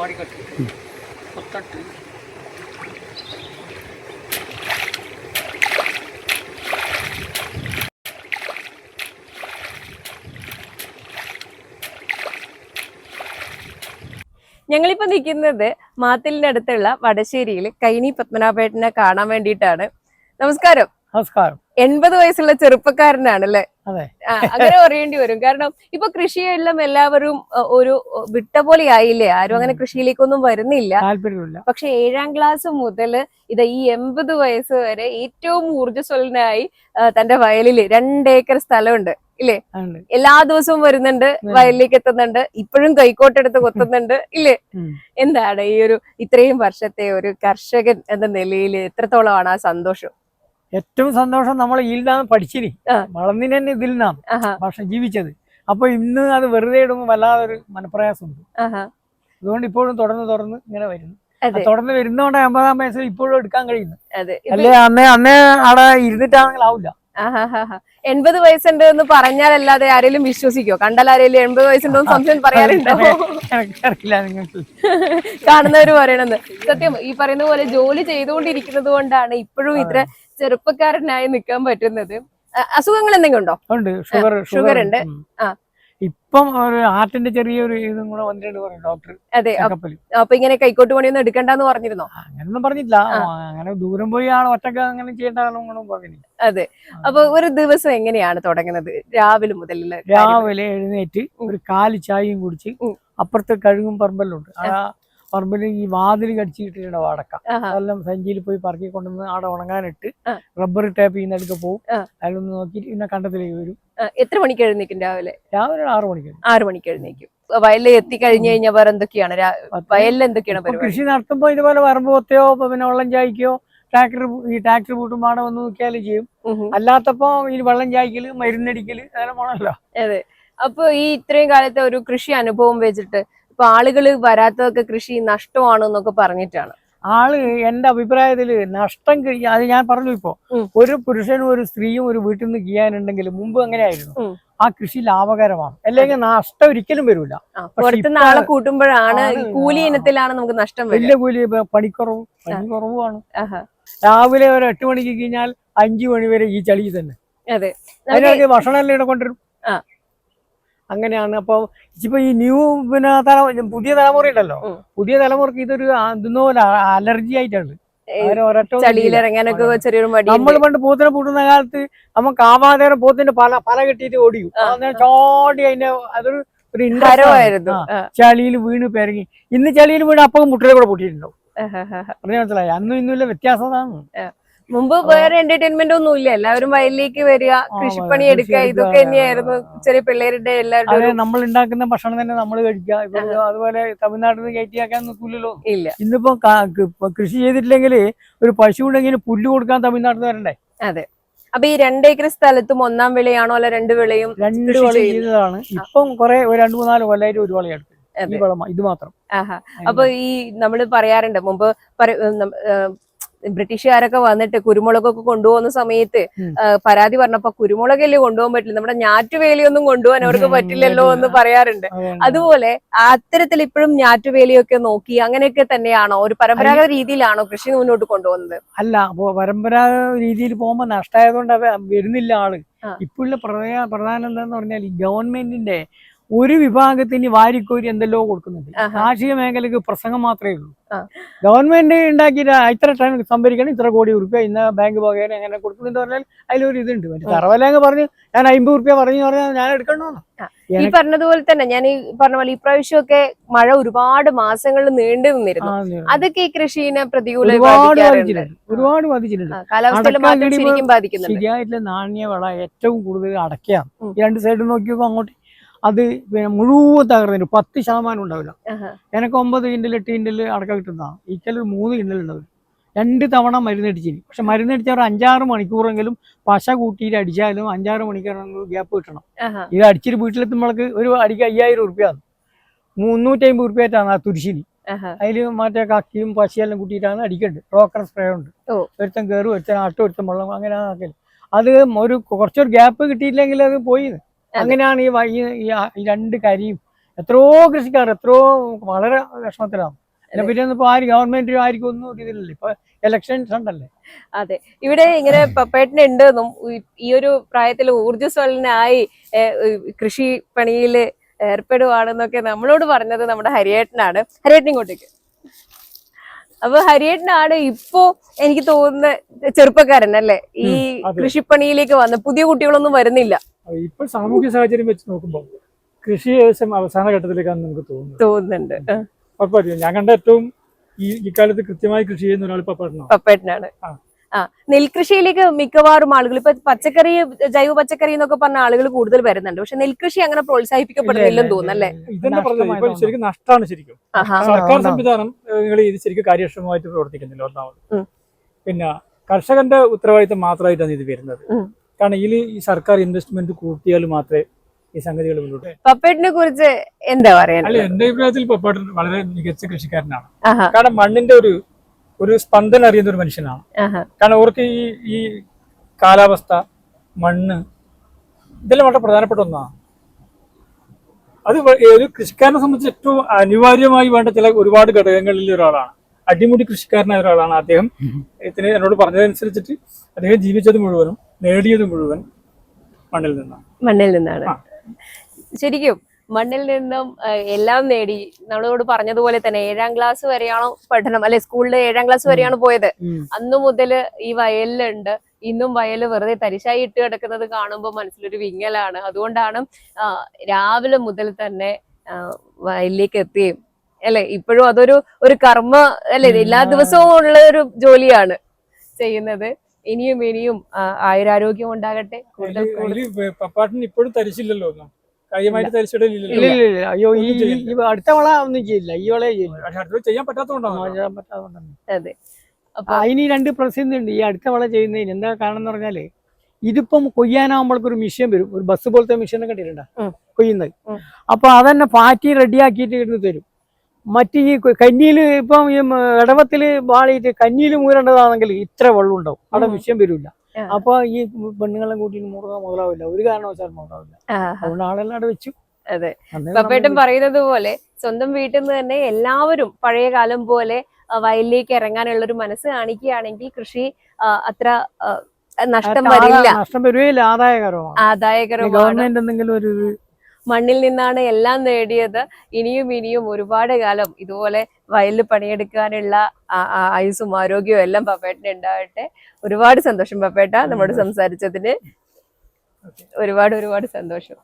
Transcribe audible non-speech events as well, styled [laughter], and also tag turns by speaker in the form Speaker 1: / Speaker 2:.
Speaker 1: ഓടിക്കട്ടെ കൊത്തട്ട്
Speaker 2: ഞങ്ങളിപ്പോൾ നിൽക്കുന്നത് മാത്തിലിന്റെ അടുത്തുള്ള വടശ്ശേരിയിൽ കൈനി പത്മനാഭേട്ടനെ കാണാൻ വേണ്ടിയിട്ടാണ്. നമസ്കാരം.
Speaker 1: നമസ്കാരം.
Speaker 2: എൺപത് വയസ്സുള്ള ചെറുപ്പക്കാരനാണ് അല്ലെ അങ്ങനെ പറയേണ്ടി വരും. കാരണം ഇപ്പൊ കൃഷിയെല്ലാം എല്ലാവരും ഒരു വിട്ട പോലെ ആയില്ലേ? ആരും അങ്ങനെ കൃഷിയിലേക്കൊന്നും വരുന്നില്ല. പക്ഷെ ഏഴാം ക്ലാസ് മുതൽ ഇത് ഈ എൺപത് വയസ്സ് വരെ ഏറ്റവും ഊർജസ്വലനായി തന്റെ വയലിൽ രണ്ടേക്കർ സ്ഥലമുണ്ട് ഇല്ലേ? എല്ലാ ദിവസവും വരുന്നുണ്ട് വയലിലേക്ക് എത്തുന്നുണ്ട് ഇപ്പോഴും കൈക്കോട്ടെടുത്ത് [laughs] കൊത്തുന്നുണ്ട് ഇല്ലേ? എന്താണ് ഈ ഒരു ഇത്രയും വർഷത്തെ ഒരു കർഷകൻ എന്ന നിലയിൽ എത്രത്തോളമാണ് ആ സന്തോഷം?
Speaker 1: ഏറ്റവും സന്തോഷം നമ്മൾ ഇതിലാണ് പഠിച്ചിനി. വളർന്നിന് തന്നെ ഇതിൽ നാം
Speaker 2: ആഹാ.
Speaker 1: പക്ഷെ ജീവിച്ചത്. അപ്പൊ ഇന്ന് അത് വെറുതെ ഇടുമ്പോൾ വല്ലാതൊരു മനപ്രയാസമുണ്ട്. അതുകൊണ്ട് ഇപ്പോഴും തുടർന്ന് തുടർന്ന് ഇങ്ങനെ വരുന്നു. തുടർന്ന് വരുന്നോണ്ട് അമ്പതാം വയസ്സിൽ ഇപ്പോഴും എടുക്കാൻ കഴിയുന്നു അല്ലേ അന്നേ അന്നേ അവിടെ ഇരുന്നിട്ടാണെങ്കിൽ ആവില്ല.
Speaker 2: എൺപത് വയസ്സുണ്ട് എന്ന് പറഞ്ഞാൽ അല്ലാതെ ആരെങ്കിലും വിശ്വസിക്കോ? കണ്ടാൽ ആരെങ്കിലും എൺപത് വയസ്സുണ്ടോ എന്ന് സംശയം പറയാറുണ്ടോ? കാണുന്നവര് പറയണെന്ന് സത്യം ഈ പറയുന്ന പോലെ ജോലി ചെയ്തുകൊണ്ടിരിക്കുന്നത് കൊണ്ടാണ് ഇപ്പോഴും ഇത്ര ചെറുപ്പക്കാരനായി നിൽക്കാൻ പറ്റുന്നത്. അസുഖങ്ങൾ എന്തെങ്കിലും ഉണ്ടോ.
Speaker 1: ഉണ്ട് ഷുഗർ
Speaker 2: ഷുഗർ ഉണ്ട്. ആ.
Speaker 1: ഇപ്പം ഒരു ഹാർട്ടിന്റെ ചെറിയൊരു ഇതും കൂടെ വന്നിട്ടുണ്ട് പറഞ്ഞു ഡോക്ടർ.
Speaker 2: അതെ അപ്പൊ ഇങ്ങനെ കൈക്കോട്ട് പണിയൊന്നും എടുക്കണ്ടെന്ന് പറഞ്ഞിരുന്നോ?
Speaker 1: അങ്ങനൊന്നും പറഞ്ഞില്ല അങ്ങനെ ദൂരം പോയി ആണ് ഒറ്റയ്ക്ക് അങ്ങനെ ചെയ്യേണ്ടതാണ് പറഞ്ഞില്ല
Speaker 2: അതെ. അപ്പൊ ഒരു ദിവസം എങ്ങനെയാണ് തുടങ്ങുന്നത്? രാവിലെ മുതൽ
Speaker 1: രാവിലെ എഴുന്നേറ്റ് ഒരു കാൽ ചായയും കുടിച്ച് അപ്പുറത്തെ കഴുകും പറമ്പെല്ലാം ഉണ്ട് ആ പറമ്പിൽ ഈ വാതിൽ കടിച്ചു വാടക്ക. അതെല്ലാം സഞ്ചിയിൽ പോയി പറക്കി കൊണ്ടുവന്ന് അവിടെ ഉണങ്ങാനിട്ട് റബ്ബർ ടാപ്പ് ചെയ്യുന്നിടക്ക് പോകും. അതിലൊന്ന് നോക്കിയിട്ട് പിന്നെ കണ്ടത്തിലേക്ക് വരും.
Speaker 2: എത്ര മണിക്ക് എഴുന്നേക്കും രാവിലെ?
Speaker 1: രാവിലെ ആറു മണിക്ക്
Speaker 2: ആറു മണിക്ക് എഴുന്നേക്കും. വയലിൽ എത്തിക്കഴിഞ്ഞു കഴിഞ്ഞാൽ വേറെ എന്തൊക്കെയാണ് വയലിൽ എന്തൊക്കെയാണ്
Speaker 1: കൃഷി നടത്തുമ്പോ ഇതുപോലെ വരമ്പ് കൊത്തയോ പിന്നെ വെള്ളം ചായക്കോ ട്രാക്ടർ ഈ ട്രാക്ടർ പൂട്ടുമ്പാടെ വന്ന് നോക്കിയാലും ചെയ്യും. അല്ലാത്തപ്പോ ഈ വെള്ളം ചായക്കൽ മരുന്നടിക്കൽ അങ്ങനെ പോണല്ലോ.
Speaker 2: അതെ. അപ്പൊ ഈ ഇത്രയും കാലത്തെ ഒരു കൃഷി അനുഭവം വെച്ചിട്ട് ഇപ്പൊ ആളുകൾ വരാത്തതൊക്കെ കൃഷി നഷ്ടമാണ് എന്നൊക്കെ പറഞ്ഞിട്ടാണ്.
Speaker 1: ആൾ എന്റെ അഭിപ്രായത്തിൽ നഷ്ടം അത് ഞാൻ പറഞ്ഞു ഇപ്പോ. ഒരു പുരുഷനും ഒരു സ്ത്രീയും ഒരു വീട്ടിൽ നിന്ന് ചെയ്യാനുണ്ടെങ്കിൽ മുമ്പ് അങ്ങനെയായിരുന്നു. ആ കൃഷി ലാഭകരമാണ്. അല്ലെങ്കിൽ നഷ്ടം ഒരിക്കലും വരില്ല
Speaker 2: പുറത്തുനിന്ന് ആളെ കൂട്ടുമ്പോഴാണ് കൂലി ഇനത്തിലാണ് നമുക്ക് നഷ്ടം
Speaker 1: വലിയ കൂലി പണിക്കുറവ് പണി കുറവാണ് രാവിലെ ഒരു എട്ട് മണിക്ക് കഴിഞ്ഞാൽ അഞ്ചു മണി വരെ ഈ ചളി തന്നെ.
Speaker 2: അതെ.
Speaker 1: ഭക്ഷണം എല്ലാം ഇവിടെ കൊണ്ടുവരും. അങ്ങനെയാണ്. അപ്പൊ ഇപ്പൊ ഈ ന്യൂ പിന്നെ തല പുതിയ തലമുറ ഉണ്ടല്ലോ പുതിയ തലമുറയ്ക്ക് ഇതൊരു ഇതൊന്നും അലർജി ആയിട്ടാണ്. നമ്മൾ പണ്ട് പോത്തിനെ പൂട്ടുന്ന കാലത്ത് നമുക്ക് ആവാതെ പോത്തിന്റെ പല പല കെട്ടിയിട്ട് ഓടിയും ചോടി അതിന്റെ അതൊരു ഒരു. ആ. ചളിയിൽ വീണ് പെരങ്ങി. ഇന്ന് ചളിയിൽ വീണ് അപ്പം മുട്ടയുടെ കൂടെ പൊട്ടിയിട്ടുണ്ടാവും. പറഞ്ഞ മനസ്സിലായി? അന്നും ഇന്നുമില്ല വ്യത്യാസം അതാണ്.
Speaker 2: മുമ്പ് വേറെ എന്റർടൈൻമെന്റ് ഒന്നും ഇല്ല. എല്ലാവരും വയലിലേക്ക് വരിക കൃഷിപ്പണി എടുക്കുക. ഇതൊക്കെ തന്നെയായിരുന്നു ചെറിയ പിള്ളേരുടെ എല്ലാവരുടെയും
Speaker 1: നമ്മൾ ഉണ്ടാക്കുന്ന ഭക്ഷണം തന്നെ നമ്മൾ കഴിക്കുക. അതുപോലെ തമിഴ്നാട്ടിൽ നിന്ന് കയറ്റിയാക്കാൻ നിൽക്കില്ലല്ലോ.
Speaker 2: ഇല്ല.
Speaker 1: ഇന്നിപ്പോ കൃഷി ചെയ്തിട്ടില്ലെങ്കിൽ ഒരു പശു ഉണ്ടെങ്കിൽ പുല്ല് കൊടുക്കാൻ തമിഴ്നാട്ടിൽ വരണ്ടേ?
Speaker 2: അതെ. അപ്പൊ ഈ രണ്ടേക്കർ സ്ഥലത്തും ഒന്നാം വിളയാണോ അല്ല രണ്ട് വിളയും
Speaker 1: രണ്ട് വള. ചെയ്തതാണ്. ഇപ്പം കുറെ ഒരു രണ്ടു മൂന്നാൽ കൊല്ലായിട്ട് ഒരു
Speaker 2: അതെ.
Speaker 1: ഇത് മാത്രം.
Speaker 2: ആഹാ. അപ്പൊ ഈ നമ്മൾ പറയാറുണ്ട് മുമ്പ് ബ്രിട്ടീഷുകാരൊക്കെ വന്നിട്ട് കുരുമുളകൊക്കെ കൊണ്ടുപോകുന്ന സമയത്ത് പരാതി പറഞ്ഞപ്പോ കുരുമുളകല്ലേ കൊണ്ടുപോകാൻ പറ്റില്ല നമ്മുടെ ഞാറ്റുവേലിയൊന്നും കൊണ്ടുപോകാൻ അവർക്ക് പറ്റില്ലല്ലോ എന്ന് പറയാറുണ്ട്. അതുപോലെ അത്തരത്തിൽ ഇപ്പോഴും ഞാറ്റുവേലിയൊക്കെ നോക്കി അങ്ങനെയൊക്കെ തന്നെയാണോ? ഒരു പരമ്പരാഗത രീതിയിലാണോ കൃഷി മുന്നോട്ട് കൊണ്ടുപോകുന്നത്?
Speaker 1: അല്ല അപ്പോ പരമ്പരാഗത രീതിയിൽ പോകുമ്പോ നഷ്ടമായതുകൊണ്ട് വരുന്നില്ല
Speaker 2: ആൾ.
Speaker 1: ഇപ്പോഴുള്ള പ്രധാന പ്രധാനം എന്താന്ന് പറഞ്ഞാൽ ഗവൺമെന്റിന്റെ ഒരു വിഭാഗത്തിന് വാരിക്കോരി എന്തെല്ലോ കൊടുക്കുന്നുണ്ട്. കാർഷിക മേഖലക്ക് പ്രസംഗം മാത്രമേ ഉള്ളൂ. ഗവൺമെന്റ് ഉണ്ടാക്കിയിട്ട് ഇത്ര ടൺ സംഭരിക്കണം ഇത്ര കോടി ഉറുപ്പ്യ ഇന്ന ബാങ്ക് പോകാനും എങ്ങനെ കൊടുക്കുന്നുണ്ട് പറഞ്ഞാൽ അതിലൊരു ഇതുണ്ട്. മറ്റേ. തറവലങ്ങ് പറഞ്ഞു ഞാൻ അമ്പത് ഉറുപ്പ്യ പറഞ്ഞു പറഞ്ഞാൽ ഞാൻ എടുക്കണോ
Speaker 2: ഈ പറഞ്ഞതുപോലെ തന്നെ ഞാൻ ഈ പറഞ്ഞ പോലെ ഈ പ്രാവശ്യമൊക്കെ മഴ ഒരുപാട് മാസങ്ങൾ നീണ്ടു നിന്നിരുന്നു. അതൊക്കെ ഈ കൃഷിനെ പ്രതികൂല
Speaker 1: ഒരുപാട് ബാധിച്ചിട്ടുണ്ട്. ഒരുപാട് ബാധിച്ചിട്ടുണ്ട്.
Speaker 2: കാലാവസ്ഥ
Speaker 1: ശരിയായിട്ടുള്ള നാണ്യവിള ഏറ്റവും കൂടുതൽ അടയ്ക്കാം. ഈ രണ്ട് സൈഡ് നോക്കിയപ്പോ അങ്ങോട്ട്. അത് പിന്നെ മുഴുവൻ തകർന്നു പത്ത് ശതമാനം ഉണ്ടാവില്ല. എനിക്ക് ഒമ്പത് കിൻഡൽ എട്ട് കിൻഡൽ അടക്ക കിട്ടുന്നതാണ് ഈക്കൽ മൂന്ന് കിൻഡൽ ഉണ്ടാവില്ല. രണ്ട് തവണ മരുന്നടിച്ചിന് പക്ഷെ മരുന്നടിച്ച ഒരു അഞ്ചാറ് മണിക്കൂറെങ്കിലും പശ കൂട്ടിയിട്ട് അടിച്ചാലും അഞ്ചാറ് മണിക്കൂറെങ്കിലും ഗ്യാപ്പ് കിട്ടണം. ഇത് അടിച്ചിട്ട് വീട്ടിലെത്തുമ്പോൾക്ക് ഒരു അടിക്ക് അയ്യായിരം ഉറുപ്പ്യാണ് മുന്നൂറ്റി അമ്പത് ഉറുപ്പ്യായിട്ടാണ് ആ തുരിശിന്. അതിൽ മറ്റേ കക്കിയും പശയെല്ലാം കൂട്ടിയിട്ടാണ് അടിക്കേണ്ടത്. റോക്കർ സ്പ്രേ ഉണ്ട്. ഒരുത്തൻ കയറും ഒരുത്തൻ ആട്ടും ഒരുത്തൻ വെള്ളം അങ്ങനെ ആക്കൽ. അത് ഒരു കുറച്ചൊരു ഗ്യാപ്പ് കിട്ടിയില്ലെങ്കിൽ അത് പോയി അങ്ങനെയാണ് ഈ ഈ- രണ്ട് കരിയും. എത്രയോ കൃഷിക്കാർ എത്രയോ വളരെ വിഷമത്തിലാണ്. പിന്നെ ഒന്നും ഇപ്പൊ ആര് ഗവൺമെന്റ് ആർക്കും ഒന്നും ഒരു ഇതിലില്ല. ഇപ്പൊ ഇലക്ഷൻസ് ഉണ്ടല്ലേ?
Speaker 2: അതെ. ഇവിടെ ഇങ്ങനെ പപ്പേട്ടന് ഉണ്ടെന്നും ഈ- ഒരു പ്രായത്തിൽ ഊർജസ്വലനായി കൃഷി പണിയിൽ ഏർപ്പെടുവാണെന്നൊക്കെ നമ്മളോട് പറഞ്ഞത് നമ്മുടെ ഹരിയേട്ടനാണ്. ഹരിയേട്ടൻ ഇങ്ങോട്ടേക്ക്. അപ്പൊ ഹരിയേട്ടനാണ് ഇപ്പോ എനിക്ക് തോന്നുന്ന ചെറുപ്പക്കാരൻ അല്ലേ? ഈ. കൃഷിപ്പണിയിലേക്ക് വന്ന് പുതിയ കുട്ടികളൊന്നും വരുന്നില്ല.
Speaker 3: ഇപ്പൊ സാമൂഹ്യ സാഹചര്യം വെച്ച് നോക്കുമ്പോൾ കൃഷി ഏകദേശം അവസാന ഘട്ടത്തിലേക്കാണ് നമുക്ക് തോന്നുന്നത്
Speaker 2: തോന്നുന്നുണ്ട്. ആ,
Speaker 3: ഉറപ്പായിട്ടും. ഞാൻ കണ്ട ഏറ്റവും ഈ ഇക്കാലത്ത് കൃത്യമായി കൃഷി ചെയ്യുന്ന ഒരാൾ പപ്പാട്ടനാണ്
Speaker 2: പപ്പേട്ടനാണ്
Speaker 3: ആ.
Speaker 2: ആ. നെൽകൃഷിയിലേക്ക് മിക്കവാറും ആളുകൾ ഇപ്പൊ പച്ചക്കറി ജൈവ പച്ചക്കറി എന്നൊക്കെ പറഞ്ഞ ആളുകൾ കൂടുതൽ വരുന്നുണ്ട്. പക്ഷെ നെൽകൃഷി അങ്ങനെ പ്രോത്സാഹിപ്പിക്കപ്പെടുന്നില്ലെന്ന്
Speaker 1: തോന്നുന്നല്ലേ
Speaker 3: ശരിക്കും നഷ്ടമാണ് ശരിക്കും. സർക്കാർ സംവിധാനം നിങ്ങൾ ഇത് ശരിക്കും കാര്യക്ഷമമായിട്ട് പ്രവർത്തിക്കുന്നില്ല ഒന്നാമത്. പിന്നെ കർഷകന്റെ ഉത്തരവാദിത്തം മാത്രമായിട്ടാണ് ഇത് വരുന്നത്. കാരണം ഇതിൽ ഈ സർക്കാർ ഇൻവെസ്റ്റ്മെന്റ് കൂട്ടിയാൽ മാത്രമേ ഈ സംഗതികൾ മുന്നോട്ട്
Speaker 2: പപ്പേട്ടിനെ കുറിച്ച് എന്താ
Speaker 3: അല്ല
Speaker 2: പറയാനുള്ളത്
Speaker 3: എന്റെ അഭിപ്രായത്തിൽ പപ്പാട്ടൻ വളരെ മികച്ച കൃഷിക്കാരനാണ്. കാരണം മണ്ണിന്റെ ഒരു ഒരു സ്പന്ദനം അറിയുന്ന ഒരു മനുഷ്യനാണ്. കാരണം അവർക്ക് ഈ ഈ കാലാവസ്ഥ മണ്ണ് ഇതെല്ലാം വളരെ പ്രധാനപ്പെട്ട ഒന്നാണ്. അത് ഒരു കൃഷിക്കാരനെ സംബന്ധിച്ച് ഏറ്റവും അനിവാര്യമായി വേണ്ട ചില ഒരുപാട് ഘടകങ്ങളിൽ ഒരാളാണ്. അടിമുടി കൃഷിക്കാരനായ ഒരാളാണ് അദ്ദേഹം. ഇതിന് എന്നോട് പറഞ്ഞതനുസരിച്ചിട്ട് അദ്ദേഹം ജീവിച്ചത് മുഴുവനും നേടിയത് മുഴുവൻ മണ്ണിൽ നിന്നാണ്.
Speaker 2: മണ്ണിൽ നിന്നാണ്. ശരിക്കും മണ്ണിൽ നിന്നും എല്ലാം നേടി നമ്മളോട് പറഞ്ഞതുപോലെ തന്നെ ഏഴാം ക്ലാസ് വരെയാണോ പഠനം അല്ലെ സ്കൂളിൽ ഏഴാം ക്ലാസ് വരെയാണ് പോയത്. അന്നു മുതൽ ഈ വയലിലുണ്ട് ഇന്നും വയൽ വെറുതെ തരിശായി ഇട്ട് കിടക്കുന്നത് കാണുമ്പോൾ മനസ്സിലൊരു വിങ്ങലാണ്. അതുകൊണ്ടാണ് രാവിലെ മുതൽ തന്നെ വയലിലേക്ക് എത്തുകയും അല്ലെ ഇപ്പോഴും അതൊരു ഒരു കർമ്മ അല്ലെ എല്ലാ ദിവസവും ഉള്ള ഒരു ജോലിയാണ് ചെയ്യുന്നത്. ഇനിയും ഇനിയും ആയുരാരോഗ്യം ഉണ്ടാകട്ടെ. കൂടുതൽ
Speaker 3: പപ്പാട്ടിന് ഇപ്പോഴും തരിച്ചില്ലല്ലോ കാര്യമായിട്ട്
Speaker 1: ഇല്ല. ഇല്ല ഇല്ല. അയ്യോ ഈ അടുത്ത വള ഒന്നും ചെയ്യില്ല. ഈ വളയെ ചെയ്യില്ല.
Speaker 3: ചെയ്യാൻ പറ്റാത്തതുകൊണ്ടാണ്
Speaker 1: ചെയ്യാൻ പറ്റാത്തതുകൊണ്ടാണ്.
Speaker 2: അതെ. അപ്പൊ
Speaker 1: അതിന് ഈ രണ്ട് ഉണ്ട്. ഈ അടുത്ത വള ചെയ്യുന്നതിന് എന്താ കാരണം എന്ന് പറഞ്ഞാൽ ഇതിപ്പം കൊയ്യാനാകുമ്പോഴേക്ക് ഒരു മിഷ്യൻ വരും. ഒരു ബസ് പോലത്തെ മിഷ്യനെ കണ്ടിട്ടുണ്ടോ. കൊയ്യുന്നത്. അപ്പൊ അതന്നെ പാറ്റി റെഡിയാക്കിയിട്ട് ഇരുന്ന് തരും. മറ്റ് ഈ കന്നിയിൽ ഇപ്പം ഈ ഇടവത്തിൽ ഇടവത്തിൽ വാളിയിട്ട് കന്നിയിൽ മൂരേണ്ടതാണെങ്കിൽ ഇത്ര വെള്ളം ഉണ്ടാവും അവിടെ വിഷയം വരില്ല അപ്പൊ ഈ പെണ്ണുങ്ങളെ കൂട്ടി മുറുക മുതലാവില്ല. ഒരു കാരണവശാലും മുതലാവില്ല. അതുകൊണ്ട് ആളെല്ലാം വെച്ചു.
Speaker 2: അതെ. പപ്പേട്ടൻ പറയുന്നത് പോലെ സ്വന്തം വീട്ടിൽ നിന്ന് തന്നെ എല്ലാവരും പഴയ കാലം പോലെ വയലിലേക്ക് ഇറങ്ങാനുള്ള ഒരു മനസ്സ് കാണിക്കുകയാണെങ്കിൽ കൃഷി അത്ര നഷ്ടം വരില്ല.
Speaker 1: നഷ്ടം വരുകയില്ല. ആദായകരമാണ്.
Speaker 2: ആദായകരമാണ്
Speaker 1: ഗവൺമെന്റ് എന്തെങ്കിലും ഒരു
Speaker 2: മണ്ണിൽ നിന്നാണ് എല്ലാം നേടിയത്. ഇനിയും ഇനിയും ഒരുപാട് കാലം ഇതുപോലെ വയലിൽ പണിയെടുക്കാനുള്ള ആ- ആ ആരോഗ്യവും എല്ലാം പപ്പേട്ടന് ഉണ്ടാവട്ടെ ഒരുപാട് സന്തോഷം പപ്പേട്ട നമ്മോട് സംസാരിച്ചതിന് ഒരുപാട് ഒരുപാട് സന്തോഷം.